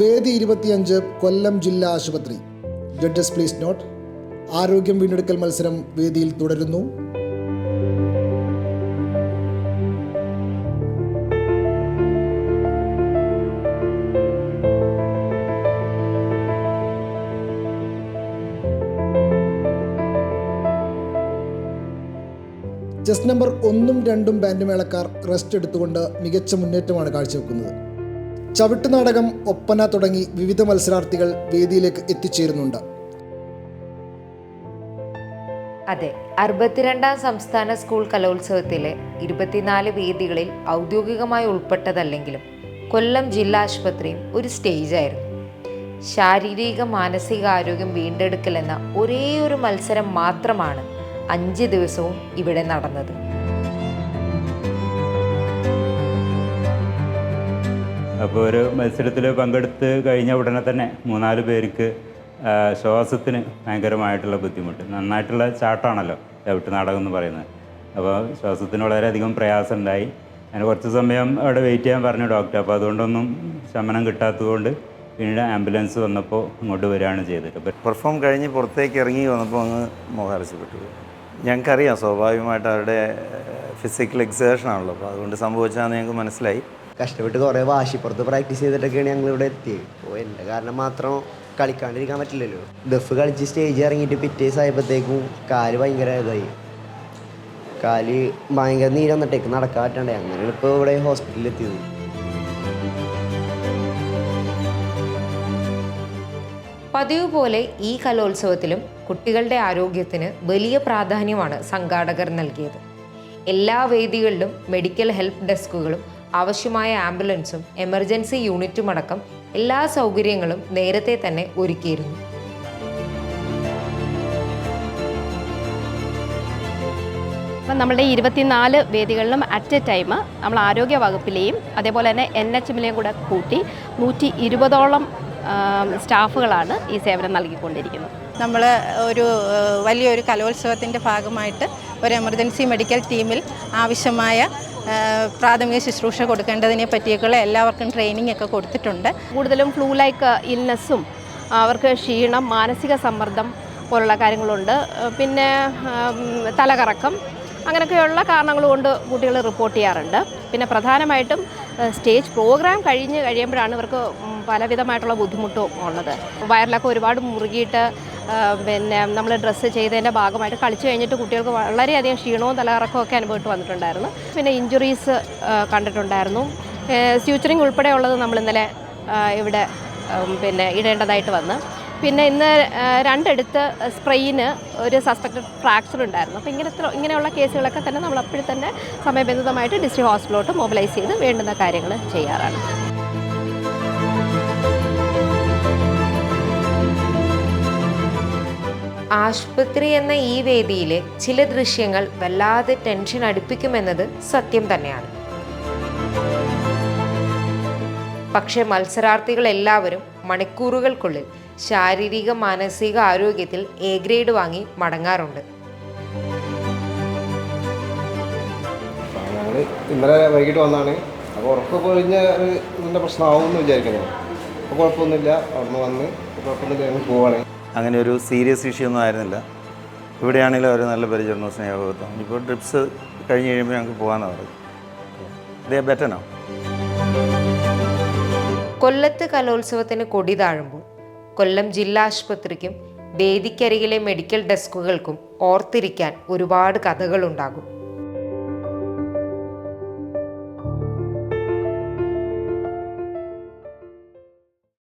വേദി ഇരുപത്തിയഞ്ച് കൊല്ലം ജില്ലാ ആശുപത്രി. ജഡ്ജസ് പ്ലീസ് നോട്ട് ആരോഗ്യം വീണ്ടെടുക്കൽ മത്സരം വേദിയിൽ തുടരുന്നു. ചെസ് നമ്പർ ഒന്നും രണ്ടും ബാൻഡ് മേളക്കാർ റെസ്റ്റ് എടുത്തുകൊണ്ട് മികച്ച മുന്നേറ്റമാണ് കാഴ്ചവെക്കുന്നത്. ചവിട്ട് നാടകം ഒപ്പന തുടങ്ങി വിവിധ മത്സരാർത്ഥികൾ വേദിയിലേക്ക് എത്തിച്ചേരുന്നുണ്ട്. അതെ അറുപത്തിരണ്ടാം സംസ്ഥാന സ്കൂൾ കലോത്സവത്തിലെ ഇരുപത്തിനാല് വേദികളിൽ ഔദ്യോഗികമായി ഉൾപ്പെട്ടതല്ലെങ്കിലും കൊല്ലം ജില്ലാ ആശുപത്രിയും ഒരു സ്റ്റേജായിരുന്നു. ശാരീരിക മാനസിക ആരോഗ്യം വീണ്ടെടുക്കലെന്ന ഒരേ ഒരു മത്സരം മാത്രമാണ് അഞ്ച് ദിവസവും ഇവിടെ നടന്നത്. അപ്പോൾ ഒരു മത്സരത്തിൽ പങ്കെടുത്ത് കഴിഞ്ഞ ഉടനെ തന്നെ മൂന്നാൽ പേർക്ക് ശ്വാസത്തിന് ഭയങ്കരമായിട്ടുള്ള ബുദ്ധിമുട്ട്. നന്നായിട്ടുള്ള ചാട്ടാണല്ലോ ചവിട്ട് നാടകം എന്ന് പറയുന്നത്. അപ്പോൾ ശ്വാസത്തിന് വളരെയധികം പ്രയാസം ഉണ്ടായി അങ്ങനെ കുറച്ച് സമയം അവിടെ വെയിറ്റ് ചെയ്യാൻ പറഞ്ഞു ഡോക്ടർ അപ്പോൾ അതുകൊണ്ടൊന്നും ശമനം കിട്ടാത്തതുകൊണ്ട് പിന്നീട് ആംബുലൻസ് വന്നപ്പോൾ ഇങ്ങോട്ട് വരികയാണ് ചെയ്തത്. പെർഫോം കഴിഞ്ഞ് പുറത്തേക്ക് ഇറങ്ങി വന്നപ്പോൾ അങ്ങ് മോഹാലസ്യപ്പെട്ടു ഞങ്ങൾക്കറിയാം സ്വാഭാവികമായിട്ട് അവരുടെ ഫിസിക്കൽ എക്സേഷൻ ആണല്ലോ. അപ്പോൾ അതുകൊണ്ട് സംഭവിച്ചാൽ ഞങ്ങൾക്ക് മനസ്സിലായി. കഷ്ടപ്പെട്ട് കുറേ വാശിപ്പുറത്ത് പ്രാക്ടീസ് ചെയ്തിട്ടൊക്കെയാണ് ഞങ്ങൾ ഇവിടെ എത്തിയത് അപ്പോൾ എന്റെ കാരണം മാത്രം കളിക്കാണ്ടിരിക്കാൻ പറ്റില്ലല്ലോ. ദഫ് കളിച്ച് സ്റ്റേജ് ഇറങ്ങിയിട്ട് പിറ്റേ ആയപ്പോഴത്തേക്കും കാൽ ഭയങ്കര ഇതായി. കാൽ ഭയങ്കര നീര് വന്നിട്ടേക്ക് നടക്കാൻ പറ്റണ്ടേ അങ്ങനെയാണ് ഇപ്പോൾ ഇവിടെ ഹോസ്പിറ്റലിൽ എത്തിയത്. പതിവ് പോലെ ഈ കലോത്സവത്തിലും കുട്ടികളുടെ ആരോഗ്യത്തിന് വലിയ പ്രാധാന്യമാണ് സംഘാടകർ നൽകിയത്. എല്ലാ വേദികളിലും മെഡിക്കൽ ഹെൽപ്പ് ഡെസ്കുകളും ആവശ്യമായ ആംബുലൻസും എമർജൻസി യൂണിറ്റും അടക്കം എല്ലാ സൗകര്യങ്ങളും നേരത്തെ തന്നെ ഒരുക്കിയിരുന്നു. അപ്പം നമ്മുടെ ഇരുപത്തിനാല് വേദികളിലും അറ്റ് എ ടൈം നമ്മൾ ആരോഗ്യ വകുപ്പിലെയും അതേപോലെ തന്നെ എൻ എച്ച് എമ്മിലെയും കൂടെ കൂട്ടി നൂറ്റി ഇരുപതോളം സ്റ്റാഫുകളാണ് ഈ സേവനം നൽകിക്കൊണ്ടിരിക്കുന്നത്. നമ്മൾ ഒരു വലിയൊരു കലോത്സവത്തിന്റെ ഭാഗമായിട്ട് ഒരു എമർജൻസി മെഡിക്കൽ ടീമിൽ ആവശ്യമായ പ്രാഥമിക ശുശ്രൂഷ കൊടുക്കേണ്ടതിനെ പറ്റിയൊക്കെയുള്ള എല്ലാവർക്കും ട്രെയിനിങ് ഒക്കെ കൊടുത്തിട്ടുണ്ട്. കൂടുതലും ഫ്ലൂ ലൈക്ക് ഇൽനെസ്സും അവർക്ക് ക്ഷീണം മാനസിക സമ്മർദ്ദം പോലുള്ള കാര്യങ്ങളുണ്ട്. പിന്നെ തലകറക്കം അങ്ങനെയൊക്കെയുള്ള കാരണങ്ങൾ കൊണ്ട് കുട്ടികൾ റിപ്പോർട്ട് ചെയ്യാറുണ്ട്. പിന്നെ പ്രധാനമായിട്ടും സ്റ്റേജ് പ്രോഗ്രാം കഴിഞ്ഞ് കഴിയുമ്പോഴാണ് ഇവർക്ക് പലവിധമായിട്ടുള്ള ബുദ്ധിമുട്ടും ഉള്ളത്. വയറിലൊക്കെ ഒരുപാട് മുറുകിയിട്ട് പിന്നെ നമ്മൾ ഡ്രസ്സ് ചെയ്തതിന്റെ ഭാഗമായിട്ട് കളിച്ചു കഴിഞ്ഞിട്ട് കുട്ടികൾക്ക് വളരെയധികം ക്ഷീണവും തലകറക്കവും ഒക്കെ വന്നിട്ടുണ്ടായിരുന്നു. പിന്നെ ഇഞ്ചുറീസ് കണ്ടിട്ടുണ്ടായിരുന്നു. സ്യൂച്ചറിങ് ഉൾപ്പെടെയുള്ളത് നമ്മൾ ഇന്നലെ ഇവിടെ പിന്നെ ഇടേണ്ടതായിട്ട് വന്ന്. പിന്നെ ഇന്ന് രണ്ടിടത്ത് സ്പ്രെയിന് ഒരു സസ്പെക്റ്റഡ് ഫ്രാക്ചർ ഉണ്ടായിരുന്നു. അപ്പോൾ ഇങ്ങനത്തെ ഇങ്ങനെയുള്ള കേസുകളൊക്കെ തന്നെ നമ്മൾ അപ്പോഴും തന്നെ സമയബന്ധിതമായിട്ട് ഡിസ്ട്രിക്ട് ഹോസ്പിറ്റലിലോട്ട് മൊബിലൈസ് ചെയ്ത് വേണ്ടുന്ന കാര്യങ്ങൾ ചെയ്യാറാണ്. ആശുപത്രി എന്ന ഈ വേദിയിലെ ചില ദൃശ്യങ്ങൾ വല്ലാതെ ടെൻഷൻ അടുപ്പിക്കുമെന്നത് സത്യം തന്നെയാണ്. പക്ഷേ മത്സരാർത്ഥികൾ എല്ലാവരും മണിക്കൂറുകൾക്കുള്ളിൽ ശാരീരിക മാനസിക ആരോഗ്യത്തിൽ എ ഗ്രേഡ് വാങ്ങി മടങ്ങാറുണ്ട്. ഇന്നലെ വൈകിട്ട് വന്നാണ്. അപ്പോൾ ഉറക്കൊക്കെ കഴിഞ്ഞ ഒരു ഇതിന്റെ പ്രശ്നമാവും എന്ന് വിചാരിക്കുന്നു. അപ്പോൾ കുഴപ്പമൊന്നുമില്ല. അവിടുന്ന് വന്ന് കുഴപ്പമൊന്നുമില്ല ഞങ്ങൾ പോവാണ്. അങ്ങനെ ഒരു സീരിയസ് ഇഷ്യൂ ഒന്നും ആയിരുന്നില്ല. ഇവിടെയാണെങ്കിലും അവർ നല്ല പരിചയമുണ്ട് സ്നേഹബോധം ഇപ്പോൾ ട്രിപ്സ് കഴിഞ്ഞ് കഴിയുമ്പോൾ ഞങ്ങൾക്ക് പോകാമെന്ന് പറഞ്ഞത്. അതേ ബെറ്റനോ കൊല്ലത്ത് കലോത്സവത്തിന് കൊടി താഴുമ്പോൾ കൊല്ലം ജില്ലാ ആശുപത്രിക്കും വേദിക്കരികിലെ മെഡിക്കൽ ഡെസ്കുകൾക്കും ഓർത്തിരിക്കാൻ ഒരുപാട് കഥകളുണ്ടാകും.